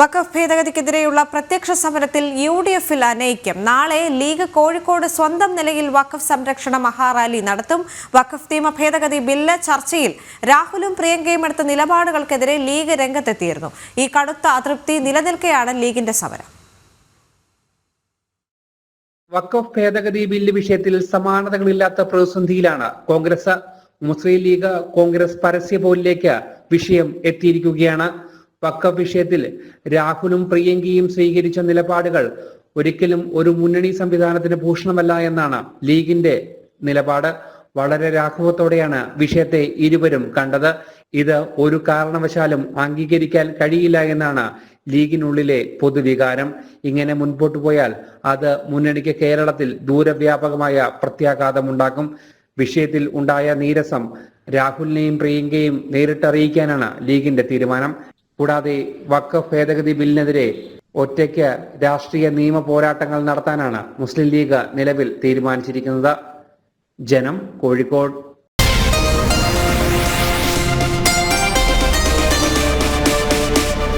വഖഫ് ഭേദഗതിക്കെതിരെയുള്ള പ്രത്യക്ഷ സമരത്തിൽ U D എഫിൽ അനൈക്യം. നാളെ ലീഗ് കോഴിക്കോട് സ്വന്തം നിലയിൽ വഖഫ് സംരക്ഷണ മഹാറാലി നടത്തും. വഖഫ് നിയമ ഭേദഗതി ബില്ല് ചർച്ചയിൽ രാഹുലും പ്രിയങ്കയും എടുത്ത നിലപാടുകൾക്കെതിരെ ലീഗ് രംഗത്തെത്തിയിരുന്നു. ഈ കടുത്ത അതൃപ്തി നിലനിൽക്കെയാണ് ലീഗിന്റെ സമരം. വഖഫ് ഭേദഗതി ബില്ല് വിഷയത്തിൽ സമാനതകളില്ലാത്ത പ്രതിസന്ധിയിലാണ് കോൺഗ്രസ്. മുസ്ലിം ലീഗ് കോൺഗ്രസ് പരസ്യ പോലിലേക്ക് വിഷയം എത്തിയിരിക്കുകയാണ്. വഖഫ് വിഷയത്തിൽ രാഹുലും പ്രിയങ്കയും സ്വീകരിച്ച നിലപാടുകൾ ഒരിക്കലും ഒരു മുന്നണി സംവിധാനത്തിന് ഭൂഷണമല്ല എന്നാണ് ലീഗിന്റെ നിലപാട്. വളരെ രാഘവത്തോടെയാണ് വിഷയത്തെ ഇരുവരും കണ്ടത്. ഇത് ഒരു കാരണവശാലും അംഗീകരിക്കാൻ കഴിയില്ല എന്നാണ് ലീഗിനുള്ളിലെ പൊതുവികാരം. ഇങ്ങനെ മുൻപോട്ട് പോയാൽ അത് മുന്നണിക്ക് കേരളത്തിൽ ദൂരവ്യാപകമായ പ്രത്യാഘാതമുണ്ടാക്കും. വിഷയത്തിൽ ഉണ്ടായ നീരസം രാഹുലിനെയും പ്രിയങ്കയും നേരിട്ടറിയിക്കാനാണ് ലീഗിന്റെ തീരുമാനം. കൂടാതെ വഖഫ് ഭേദഗതി ബില്ലിനെതിരെ ഒറ്റയ്ക്ക് രാഷ്ട്രീയ നിയമ പോരാട്ടങ്ങൾ നടത്താനാണ് മുസ്ലിം ലീഗ് നിലവിൽ തീരുമാനിച്ചിരിക്കുന്നത്. ജനം കോഴിക്കോട്